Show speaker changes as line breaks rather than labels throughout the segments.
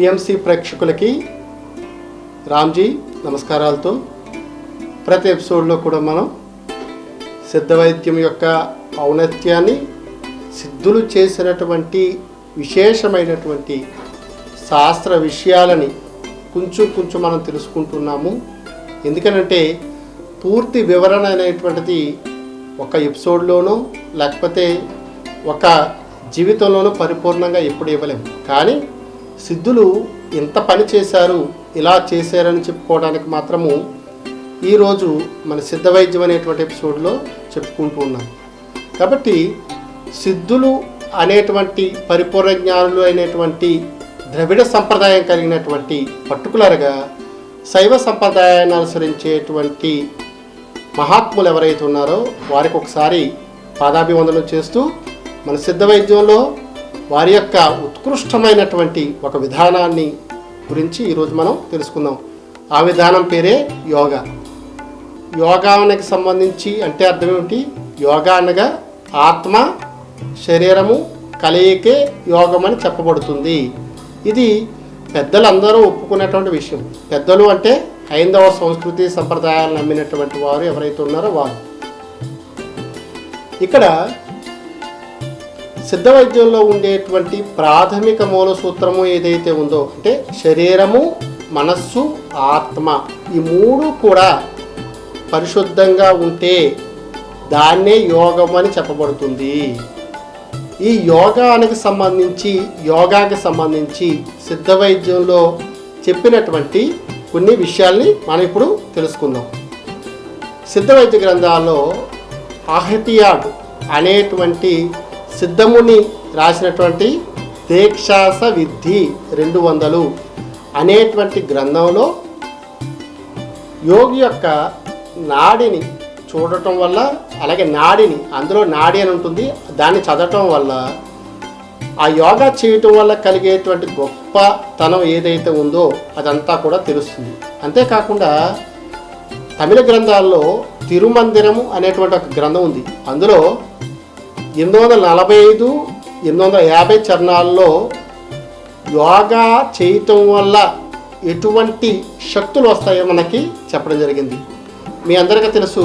PMC ప్రేక్షకులకి రామ్జీ నమస్కారాలతో ప్రతి ఎపిసోడ్లో కూడా మనం సిద్ధ వైద్యం యొక్క ఔన్నత్యాన్ని సిద్ధులు చేసినటువంటి విశేషమైనటువంటి శాస్త్ర విషయాలని కొంచెం కొంచెం మనం తెలుసుకుంటున్నాము. ఎందుకనంటే పూర్తి వివరణ అనేటువంటిది ఒక ఎపిసోడ్లోనూ లేకపోతే ఒక జీవితంలోనూ పరిపూర్ణంగా ఎప్పుడు ఇవ్వలేము. కానీ సిద్ధులు ఇంత పని చేశారు ఇలా చేశారని చెప్పుకోవడానికి మాత్రము ఈరోజు మన సిద్ధ వైద్యం అనేటువంటి ఎపిసోడ్లో చెప్పుకుంటూ ఉన్నాం. కాబట్టి సిద్ధులు అనేటువంటి పరిపూర్ణ జ్ఞానులు అయినటువంటి ద్రవిడ సంప్రదాయం కలిగినటువంటి పర్టికులర్గా శైవ సంప్రదాయాన్ని అనుసరించేటువంటి మహాత్ములు ఎవరైతే ఉన్నారో వారికి ఒకసారి పాదాభివందనం చేస్తూ మన సిద్ధ వైద్యంలో వారి యొక్క ఉత్కృష్టమైనటువంటి ఒక విధానాన్ని గురించి ఈరోజు మనం తెలుసుకుందాం. ఆ విధానం పేరే యోగా. యోగానికి సంబంధించి అంటే అర్థం ఏమిటి? యోగా అనగా ఆత్మ శరీరము కలయికే యోగం అని చెప్పబడుతుంది. ఇది పెద్దలందరూ ఒప్పుకునేటువంటి విషయం. పెద్దలు అంటే హైందవ సంస్కృతి సంప్రదాయాలు నమ్మినటువంటి వారు ఎవరైతే ఉన్నారో వారు ఇక్కడ సిద్ధ వైద్యంలో ఉండేటువంటి ప్రాథమిక మూల సూత్రము ఏదైతే ఉందో అంటే శరీరము మనస్సు ఆత్మ ఈ మూడు కూడా పరిశుద్ధంగా ఉంటే దాన్నే యోగం అని చెప్పబడుతుంది. ఈ యోగానికి సంబంధించి యోగాకి సంబంధించి సిద్ధ వైద్యంలో చెప్పినటువంటి కొన్ని విషయాల్ని మనం ఇప్పుడు తెలుసుకుందాం. సిద్ధ వైద్య గ్రంథాల్లో అహతియాడ్ అనేటువంటి సిద్ధముని రాసినటువంటి దీక్షాస విద్ధి రెండు వందలు అనేటువంటి గ్రంథంలో యోగి యొక్క నాడిని చూడటం వల్ల అలాగే నాడిని అందులో నాడి అని ఉంటుంది దాన్ని చదవటం వల్ల ఆ యోగా చేయటం వల్ల కలిగేటువంటి గొప్పతనం ఏదైతే ఉందో అదంతా కూడా తెలుస్తుంది. అంతేకాకుండా తమిళ గ్రంథాల్లో తిరుమందిరము అనేటువంటి ఒక గ్రంథం ఉంది. అందులో ఎనిమిది వందల నలభై ఐదు ఎనిమిది వందల యాభై చరణాల్లో యోగా చేయటం వల్ల ఎటువంటి శక్తులు వస్తాయో మనకి చెప్పడం జరిగింది. మీ అందరికీ తెలుసు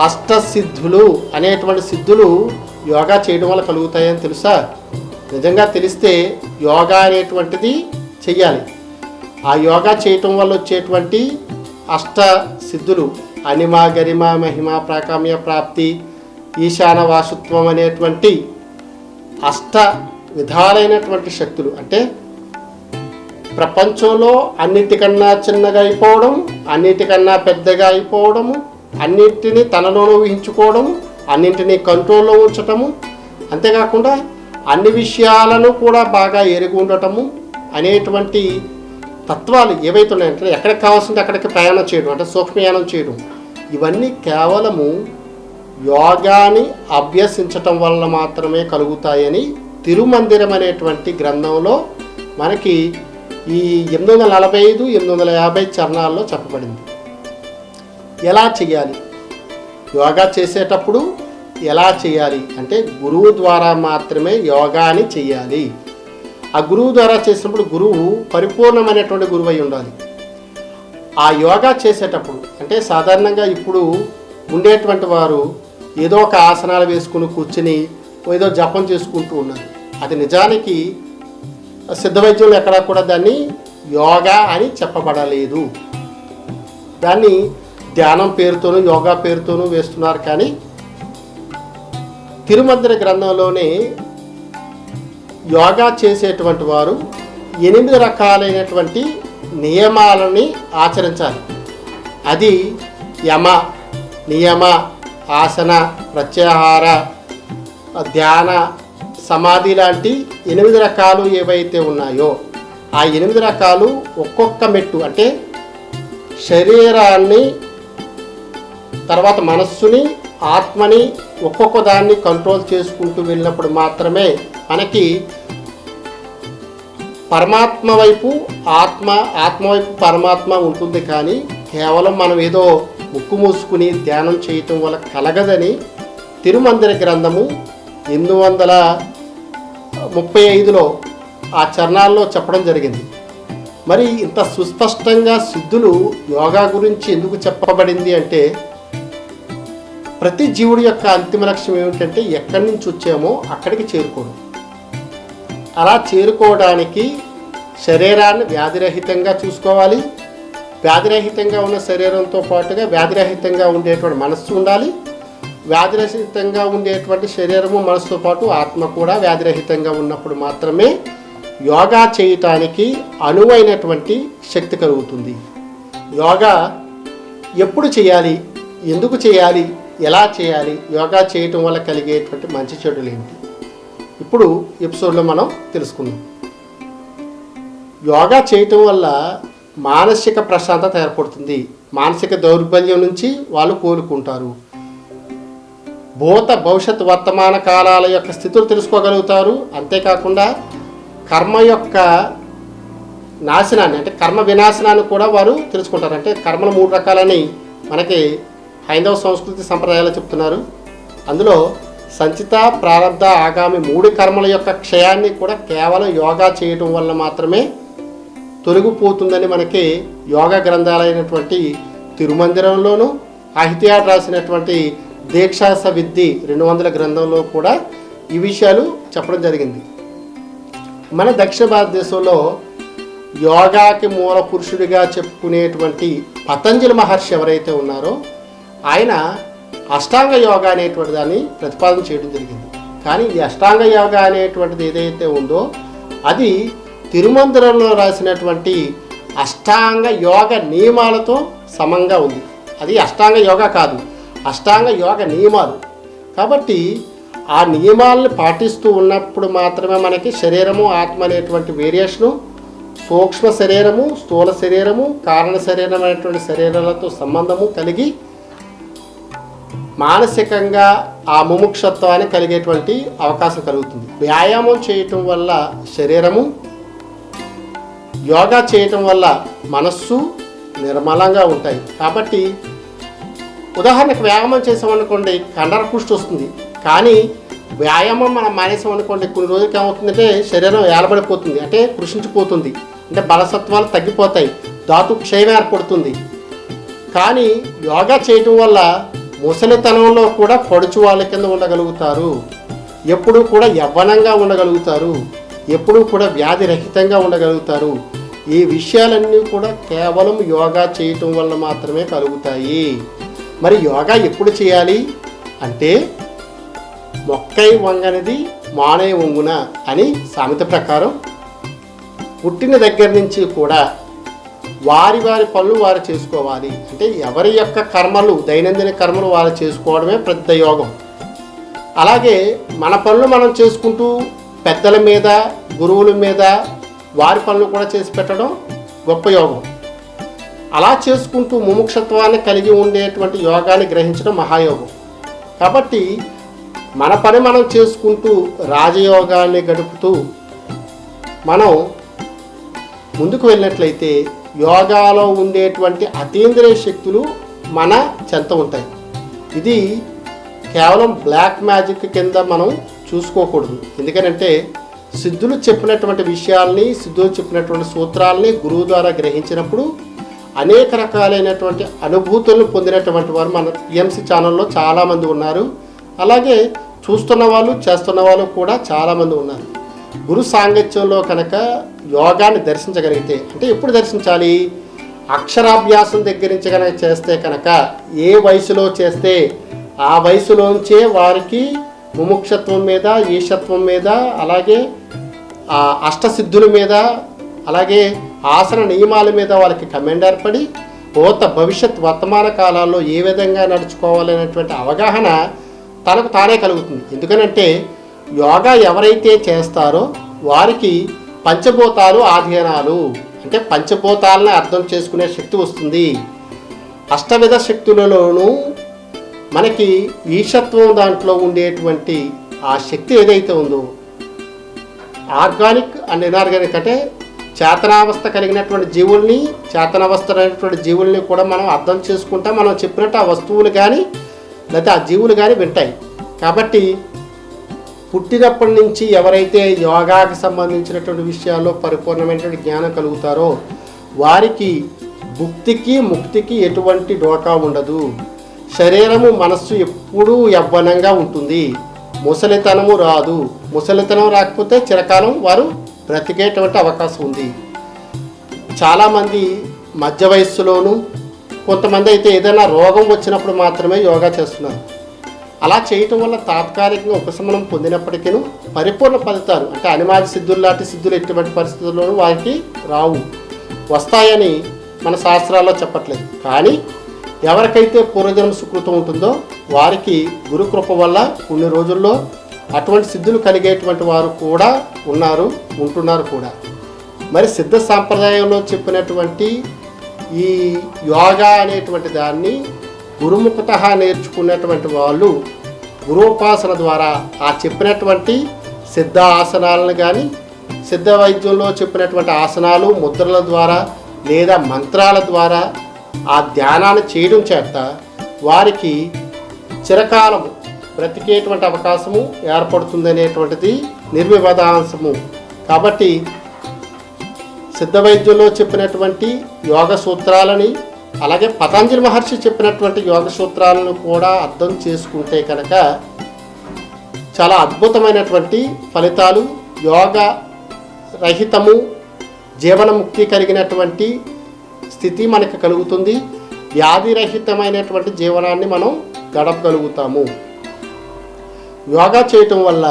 అష్టసిద్ధులు అనేటువంటి సిద్ధులు యోగా చేయడం వల్ల కలుగుతాయని తెలుసా? నిజంగా తెలిస్తే యోగా అనేటువంటిది చెయ్యాలి. ఆ యోగా చేయటం వల్ల వచ్చేటువంటి అష్ట సిద్ధులు అనిమ గరిమ మహిమ ప్రాకామ్య ప్రాప్తి ఈశాన వాసుత్వం అనేటువంటి అష్ట విధాలైనటువంటి శక్తులు. అంటే ప్రపంచంలో అన్నిటికన్నా చిన్నగా అయిపోవడం అన్నిటికన్నా పెద్దగా అయిపోవడము అన్నింటినీ తనలోనూ ఊహించుకోవడము అన్నింటినీ కంట్రోల్లో ఉంచటము అంతేకాకుండా అన్ని విషయాలను కూడా బాగా ఎరిగి ఉండటము అనేటువంటి తత్వాలు ఏవైతే ఉన్నాయంటే ఎక్కడికి కావాల్సింది అక్కడికి ప్రయాణం చేయడం అంటే సూక్ష్మయానం చేయడం. ఇవన్నీ కేవలము యోగాని అభ్యసించటం వల్ల మాత్రమే కలుగుతాయని తిరుమందిరం అనేటువంటి గ్రంథంలో మనకి ఈ ఎనిమిది వందల నలభై ఐదు ఎనిమిది వందల యాభై చరణాల్లో చెప్పబడింది. ఎలా చేయాలి? యోగా చేసేటప్పుడు ఎలా చేయాలి? అంటే గురువు ద్వారా మాత్రమే యోగాని చేయాలి. ఆ గురువు ద్వారా చేసినప్పుడు గురువు పరిపూర్ణమైనటువంటి గురువు అయి ఉండాలి. ఆ యోగా చేసేటప్పుడు అంటే సాధారణంగా ఇప్పుడు ఉండేటువంటి వారు ఏదో ఒక ఆసనాలు వేసుకుని కూర్చుని ఏదో జపం చేసుకుంటూ ఉన్నారు అది నిజానికి సిద్ధ వైద్యంలో ఎక్కడా కూడా దాన్ని యోగా అని చెప్పబడలేదు. దాన్ని ధ్యానం పేరుతోనూ యోగా పేరుతోనూ వేస్తున్నారు కానీ తిరుమందిర గ్రంథంలోనే యోగా చేసేటువంటి వారు ఎనిమిది రకాలైనటువంటి నియమాలని ఆచరించాలి. అది యమ నియమ ఆసన ప్రత్యాహార ధ్యాన సమాధి లాంటి ఎనిమిది రకాలు ఏవైతే ఉన్నాయో ఆ ఎనిమిది రకాలు ఒక్కొక్క మెట్టు అంటే శరీరాన్ని తర్వాత మనస్సుని ఆత్మని ఒక్కొక్క దాన్ని కంట్రోల్ చేసుకుంటూ వెళ్ళినప్పుడు మాత్రమే మనకి పరమాత్మ వైపు ఆత్మ ఆత్మ వైపు పరమాత్మ ఉంటుంది కానీ కేవలం మనం ఏదో ముక్కు మూసుకుని ధ్యానం చేయటం వల్ల కలగదని తిరుమందిర గ్రంథము ఎనిమిది వందల ముప్పై ఐదులో ఆ చరణాల్లో చెప్పడం జరిగింది. మరి ఇంత సుస్పష్టంగా సిద్ధులు యోగా గురించి ఎందుకు చెప్పబడింది అంటే ప్రతి జీవుడి యొక్క అంతిమ లక్ష్యం ఏమిటంటే ఎక్కడి నుంచి వచ్చామో అక్కడికి చేరుకోవడం. అలా చేరుకోవడానికి శరీరాన్ని వ్యాధిరహితంగా చూసుకోవాలి వ్యాధిరహితంగా ఉన్న శరీరంతో పాటుగా వ్యాధిరహితంగా ఉండేటువంటి మనస్సు ఉండాలి. వ్యాధిరహితంగా ఉండేటువంటి శరీరము మనసుతో పాటు ఆత్మ కూడా వ్యాధిరహితంగా ఉన్నప్పుడు మాత్రమే యోగా చేయటానికి అనువైనటువంటి శక్తి కలుగుతుంది. యోగా ఎప్పుడు చేయాలి? ఎందుకు చేయాలి? ఎలా చేయాలి? యోగా చేయటం వల్ల కలిగేటువంటి మంచి చెడులు ఏంటి? ఇప్పుడు ఎపిసోడ్లో మనం తెలుసుకుందాం. యోగా చేయటం వల్ల మానసిక ప్రశాంతత ఏర్పడుతుంది. మానసిక దౌర్బల్యం నుంచి వాళ్ళు కోలుకుంటారు. భూత భవిష్యత్ వర్తమాన కాలాల యొక్క స్థితులు తెలుసుకోగలుగుతారు. అంతేకాకుండా కర్మ యొక్క నాశనాన్ని అంటే కర్మ వినాశనాన్ని కూడా వారు తెలుసుకుంటారు. అంటే కర్మలు మూడు రకాలని మనకి హైందవ సంస్కృతి సంప్రదాయాలు చెప్తున్నారు. అందులో సంచిత ప్రారంభ ఆగామి మూడు కర్మల యొక్క క్షయాన్ని కూడా కేవలం యోగా చేయటం వల్ల మాత్రమే తొలగిపోతుందని మనకి యోగ గ్రంథాలైనటువంటి తిరుమందిరంలోను అహిత్యాడ్ రాసినటువంటి దీక్షాస విద్ధి రెండు వందల గ్రంథంలో కూడా ఈ విషయాలు చెప్పడం జరిగింది. మన దక్షిణ భారతదేశంలో యోగాకి మూల పురుషుడిగా చెప్పుకునేటువంటి పతంజలి మహర్షి ఎవరైతే ఉన్నారో ఆయన అష్టాంగ యోగా అనేటువంటి దాన్ని ప్రతిపాదన చేయడం జరిగింది. కానీ ఈ అష్టాంగ యోగా అనేటువంటిది ఏదైతే ఉందో అది తిరుమందిరంలో రాసినటువంటి అష్టాంగ యోగ నియమాలతో సమంగా ఉంది. అది అష్టాంగ యోగా కాదు. అష్టాంగ యోగ నియమాలు. కాబట్టి ఆ నియమాలను పాటిస్తూ ఉన్నప్పుడు మాత్రమే మనకి శరీరము ఆత్మ అనేటువంటి వేరియేషను సూక్ష్మ శరీరము స్థూల శరీరము కారణ శరీరం అనేటువంటి శరీరాలతో సంబంధము కలిగి మానసికంగా ఆ ముముక్షత్వాన్ని కలిగేటువంటి అవకాశం కలుగుతుంది. వ్యాయామం చేయటం వల్ల శరీరము యోగా చేయటం వల్ల మనస్సు నిర్మలంగా ఉంటాయి. కాబట్టి ఉదాహరణకు వ్యాయామం చేసామనుకోండి కండర పుష్టి వస్తుంది. కానీ వ్యాయామం మనం మానేసామనుకోండి కొన్ని రోజులకి ఏమవుతుందంటే శరీరం ఏలబడిపోతుంది అంటే కృషించిపోతుంది. అంటే బలసత్వాలు తగ్గిపోతాయి ధాతు క్షయం ఏర్పడుతుంది. కానీ యోగా చేయటం వల్ల ముసలితనంలో కూడా పొడుచు వాళ్ళ కింద ఉండగలుగుతారు. ఎప్పుడూ కూడా యవ్వనంగా ఉండగలుగుతారు. ఎప్పుడూ కూడా వ్యాధి రహితంగా ఉండగలుగుతారు. ఈ విషయాలన్నీ కూడా కేవలం యోగా చేయటం వల్ల మాత్రమే కలుగుతాయి. మరి యోగా ఎప్పుడు చేయాలి? అంటే మొక్కై వంగనిది మానే వంగున అని సామెత ప్రకారం పుట్టిన దగ్గర నుంచి కూడా వారి వారి పనులు వారు చేసుకోవాలి. అంటే ఎవరి యొక్క కర్మలు దైనందిన కర్మలు వారు చేసుకోవడమే పెద్ద యోగం. అలాగే మన పనులు మనం చేసుకుంటూ పెద్దల మీద గురువుల మీద వారి పనులు కూడా చేసి పెట్టడం గొప్ప యోగం. అలా చేసుకుంటూ ముముక్షత్వాన్ని కలిగి ఉండేటువంటి యోగాన్ని గ్రహించడం మహాయోగం. కాబట్టి మన పని మనం చేసుకుంటూ రాజయోగాన్ని గడుపుతూ మనం ముందుకు వెళ్ళినట్లయితే యోగాలో ఉండేటువంటి అతీంద్రియ శక్తులు మన చెంత ఉంటాయి. ఇది కేవలం బ్లాక్ మ్యాజిక్ కింద మనం చూసుకోకూడదు. ఎందుకనంటే సిద్ధులు చెప్పినటువంటి విషయాల్ని సిద్ధులు చెప్పినటువంటి సూత్రాలని గురువు ద్వారా గ్రహించినప్పుడు అనేక రకాలైనటువంటి అనుభూతులను పొందినటువంటి వారు మన టీఎంసీ ఛానల్లో చాలామంది ఉన్నారు. అలాగే చూస్తున్న వాళ్ళు చేస్తున్న వాళ్ళు కూడా చాలామంది ఉన్నారు. గురు సాంగత్యంలో కనుక యోగాన్ని దర్శించగలిగితే అంటే ఎప్పుడు దర్శించాలి? అక్షరాభ్యాసం దగ్గర నుంచి కనుక చేస్తే కనుక ఏ వయసులో చేస్తే ఆ వయసులోంచే వారికి ముముక్షత్వం మీద ఈశత్వం మీద అలాగే అష్టసిద్ధుల మీద అలాగే ఆసన నియమాల మీద వాళ్ళకి కమెండ్ ఏర్పడి పోత భవిష్యత్ వర్తమాన కాలాల్లో ఏ విధంగా నడుచుకోవాలనేటువంటి అవగాహన తనకు తానే కలుగుతుంది. ఎందుకనంటే యోగా ఎవరైతే చేస్తారో వారికి పంచభూతాలు ఆధీనాలు. అంటే పంచభూతాలను అర్థం చేసుకునే శక్తి వస్తుంది. అష్టవిధ శక్తులలోనూ మనకి ఈశత్వం దాంట్లో ఉండేటువంటి ఆ శక్తి ఏదైతే ఉందో ఆర్గానిక్ అండ్ ఇనార్గానిక్ అంటే చేతనావస్థ కలిగినటువంటి జీవుల్ని చేతనావస్థ అనేటువంటి జీవుల్ని కూడా మనం అర్థం చేసుకుంటా మనం చెప్పినట్టు ఆ వస్తువులు కానీ లేకపోతే ఆ జీవులు కానీ వింటాయి. కాబట్టి పుట్టినప్పటి నుంచి ఎవరైతే యోగాకి సంబంధించినటువంటి విషయాల్లో పరిపూర్ణమైనటువంటి జ్ఞానం కలుగుతారో వారికి భుక్తికి ముక్తికి ఎటువంటి డోకా ఉండదు. శరీరము మనస్సు ఎప్పుడూ యవ్వనంగా ఉంటుంది. ముసలితనము రాదు. ముసలితనం రాకపోతే చిరకాలం వారు బ్రతికేటువంటి అవకాశం ఉంది. చాలామంది మధ్య వయస్సులోను కొంతమంది అయితే ఏదైనా రోగం వచ్చినప్పుడు మాత్రమే యోగా చేస్తున్నారు. అలా చేయటం వల్ల తాత్కాలికంగా ఉపశమనం పొందినప్పటికీ పరిపూర్ణ ఫలితాలు అంటే అనిమాజ సిద్ధులు లాంటి సిద్ధులు ఎటువంటి పరిస్థితుల్లోనూ వారికి రావు. వస్తాయని మన శాస్త్రాల్లో చెప్పట్లేదు. కానీ ఎవరికైతే పూర్వజన్మ సుకృతం ఉంటుందో వారికి గురుకృప వల్ల కొన్ని రోజుల్లో అటువంటి సిద్ధులు కలిగేటువంటి వారు కూడా ఉన్నారు ఉంటున్నారు కూడా. మరి సిద్ధ సాంప్రదాయంలో చెప్పినటువంటి ఈ యోగా అనేటువంటి దాన్ని గురుముఖత నేర్చుకున్నటువంటి వాళ్ళు గురోపాసన ద్వారా ఆ చెప్పినటువంటి సిద్ధ ఆసనాలను కానీ సిద్ధ వైద్యంలో చెప్పినటువంటి ఆసనాలు ముద్రల ద్వారా లేదా మంత్రాల ద్వారా ఆ ధ్యానాన్ని చేయడం చేత వారికి చిరకాలము బ్రతికేటువంటి అవకాశము ఏర్పడుతుందనేటువంటిది నిర్వివాదాంశము. కాబట్టి సిద్ధ వైద్యంలో చెప్పినటువంటి యోగ సూత్రాలని అలాగే పతంజలి మహర్షి చెప్పినటువంటి యోగ సూత్రాలను కూడా అర్థం చేసుకుంటే కనుక చాలా అద్భుతమైనటువంటి ఫలితాలు యోగ రహితము జీవనముక్తి కలిగినటువంటి స్థితి మనకు కలుగుతుంది. వ్యాధిరహితమైనటువంటి జీవనాన్ని మనం గడపగలుగుతాము. యోగా చేయటం వల్ల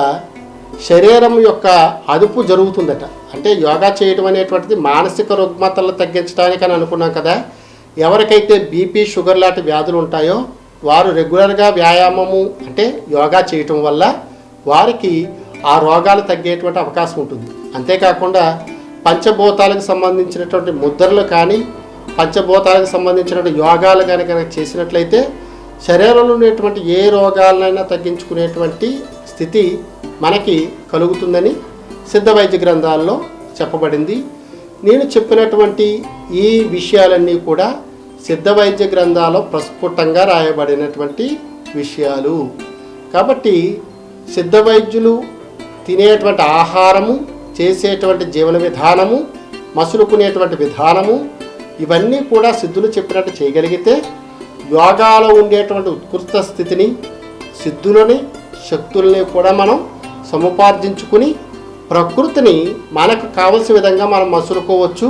శరీరం యొక్క అదుపు జరుగుతుందట. అంటే యోగా చేయడం అనేటువంటిది మానసిక రుగ్మతలు తగ్గించడానికి అని అనుకున్నాం కదా. ఎవరికైతే బీపీ షుగర్ లాంటి వ్యాధులు ఉంటాయో వారు రెగ్యులర్గా వ్యాయామము అంటే యోగా చేయటం వల్ల వారికి ఆ రోగాలు తగ్గేటువంటి అవకాశం ఉంటుంది. అంతేకాకుండా పంచభూతాలకు సంబంధించినటువంటి ముద్రలు కానీ పంచభూతాలకు సంబంధించినటువంటి యోగాలు కనుక చేసినట్లయితే శరీరంలో ఉండేటువంటి ఏ రోగాలనైనా తగ్గించుకునేటువంటి స్థితి మనకి కలుగుతుందని సిద్ధ వైద్య గ్రంథాల్లో చెప్పబడింది. నేను చెప్పినటువంటి ఈ విషయాలన్నీ కూడా సిద్ధ వైద్య గ్రంథాల్లో ప్రస్ఫుటంగా రాయబడినటువంటి విషయాలు. కాబట్టి సిద్ధ వైద్యులు తినేటువంటి ఆహారము చేసేటువంటి జీవన విధానము మసులుకునేటువంటి విధానము ఇవన్నీ కూడా సిద్ధులు చెప్పినట్టు చేయగలిగితే యోగాలో ఉండేటువంటి ఉత్కృష్ట స్థితిని సిద్ధులని శక్తుల్ని కూడా మనం సముపార్జించుకుని ప్రకృతిని మనకు కావలసిన విధంగా మనం మసులుకోవచ్చు.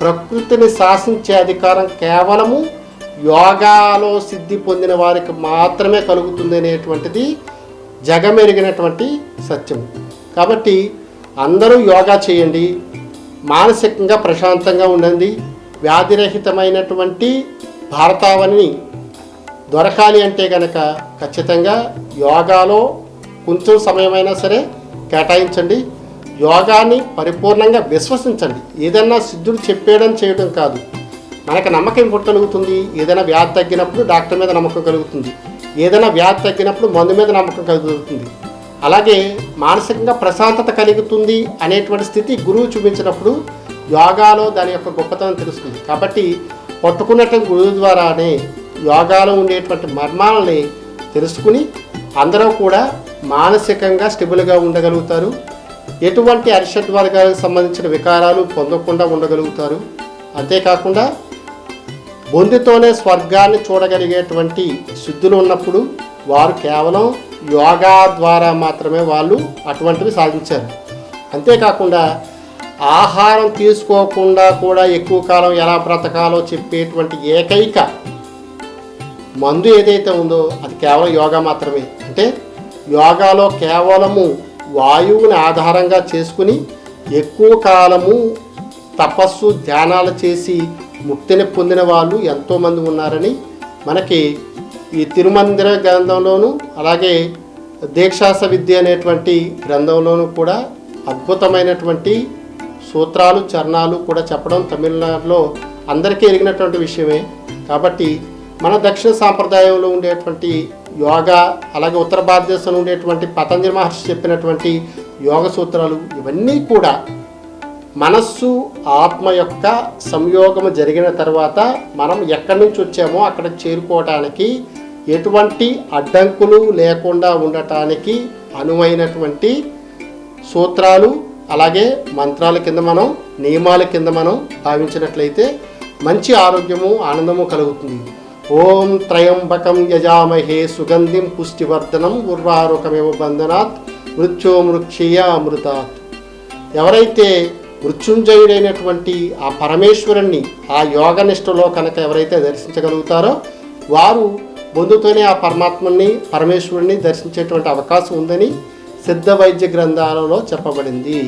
ప్రకృతిని శాసించే అధికారం కేవలము యోగాలో సిద్ధి పొందిన వారికి మాత్రమే కలుగుతుంది అనేటువంటిది జగమెరిగినటువంటి సత్యం. కాబట్టి అందరూ యోగా చేయండి మానసికంగా ప్రశాంతంగా ఉండండి వ్యాధిరహితమైనటువంటి భారతావని దొరకాలి అంటే కనుక ఖచ్చితంగా యోగాలో కొంచెం సమయమైనా సరే కేటాయించండి. యోగాన్ని పరిపూర్ణంగా విశ్వసించండి. ఏదన్నా సిద్ధుడు చెప్పేయడం చేయడం కాదు. మనకు నమ్మకం ఎప్పుడు కలుగుతుంది ఏదైనా వ్యాధి తగ్గినప్పుడు డాక్టర్ మీద నమ్మకం కలుగుతుంది. ఏదైనా వ్యాధి తగ్గినప్పుడు మందు మీద నమ్మకం కలుగుతుంది. అలాగే మానసికంగా ప్రశాంతత కలుగుతుంది అనేటువంటి స్థితి గురువు చూపించినప్పుడు యోగాలో దాని యొక్క గొప్పతనం తెలుస్తుంది. కాబట్టి పట్టుకున్నటువంటి గురువు ద్వారానే యోగాలో ఉండేటువంటి మర్మాలని తెలుసుకుని అందరూ కూడా మానసికంగా స్టెబుల్గా ఉండగలుగుతారు. ఎటువంటి అరిషడ్ వర్గాలకు సంబంధించిన వికారాలు పొందకుండా ఉండగలుగుతారు. అంతేకాకుండా బొందితోనే స్వర్గాన్ని చూడగలిగేటువంటి శుద్ధులు ఉన్నప్పుడు వారు కేవలం యోగా ద్వారా మాత్రమే వాళ్ళు అటువంటివి సాధించారు. అంతేకాకుండా ఆహారం తీసుకోకుండా కూడా ఎక్కువ కాలం ఎలా బ్రతకాలో చెప్పేటువంటి ఏకైక మందు ఏదైతే ఉందో అది కేవలం యోగా మాత్రమే. అంటే యోగాలో కేవలము వాయువుని ఆధారంగా చేసుకుని ఎక్కువ కాలము తపస్సు ధ్యానాలు చేసి ముక్తిని పొందిన వాళ్ళు ఎంతోమంది ఉన్నారని మనకి ఈ తిరుమందిర గ్రంథంలోను అలాగే దీక్షాస విద్య అనేటువంటి గ్రంథంలోనూ కూడా అద్భుతమైనటువంటి సూత్రాలు చరణాలు కూడా చెప్పడం తమిళనాడులో అందరికీ ఎరిగినటువంటి విషయమే. కాబట్టి మన దక్షిణ సాంప్రదాయంలో ఉండేటువంటి యోగా అలాగే ఉత్తర భారతదేశంలో ఉండేటువంటి పతంజలి మహర్షి చెప్పినటువంటి యోగ సూత్రాలు ఇవన్నీ కూడా మనస్సు ఆత్మ యొక్క సంయోగము జరిగిన తర్వాత మనం ఎక్కడి నుంచి వచ్చామో అక్కడ చేరుకోవడానికి ఎటువంటి అడ్డంకులు లేకుండా ఉండటానికి అనువైనటువంటి సూత్రాలు అలాగే మంత్రాల కింద మనం నియమాల కింద మనం భావించినట్లయితే మంచి ఆరోగ్యము ఆనందము కలుగుతుంది. ఓం త్రయంబకం యజామహే సుగంధిం పుష్టివర్ధనం ఉర్వారుకమేవ బంధనాత్ మృత్యోమృక్షీయ అమృతాత్. ఎవరైతే మృత్యుంజయుడైనటువంటి ఆ పరమేశ్వరుణ్ణి ఆ యోగనిష్టలో కనుక ఎవరైతే దర్శించగలుగుతారో వారు బొందుతోనే ఆ పరమాత్మని పరమేశ్వరుని దర్శించేటువంటి అవకాశం ఉందని సిద్ధ వైద్య గ్రంథాలలో చెప్పబడింది.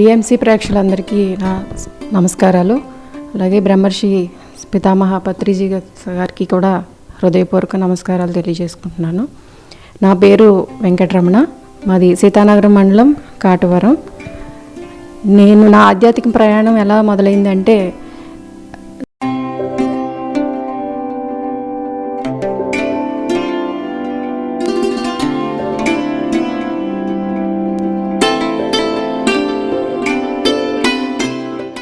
టీఎంసీ ప్రేక్షకులందరికీ నా నమస్కారాలు. అలాగే బ్రహ్మర్షి పితామహ పత్రిజీ గారికి కూడా హృదయపూర్వక నమస్కారాలు తెలియజేసుకుంటున్నాను. నా పేరు వెంకటరమణ మాది సీతానగరం మండలం కాటవరం. నేను నా ఆధ్యాత్మిక ప్రయాణం ఎలా మొదలైందంటే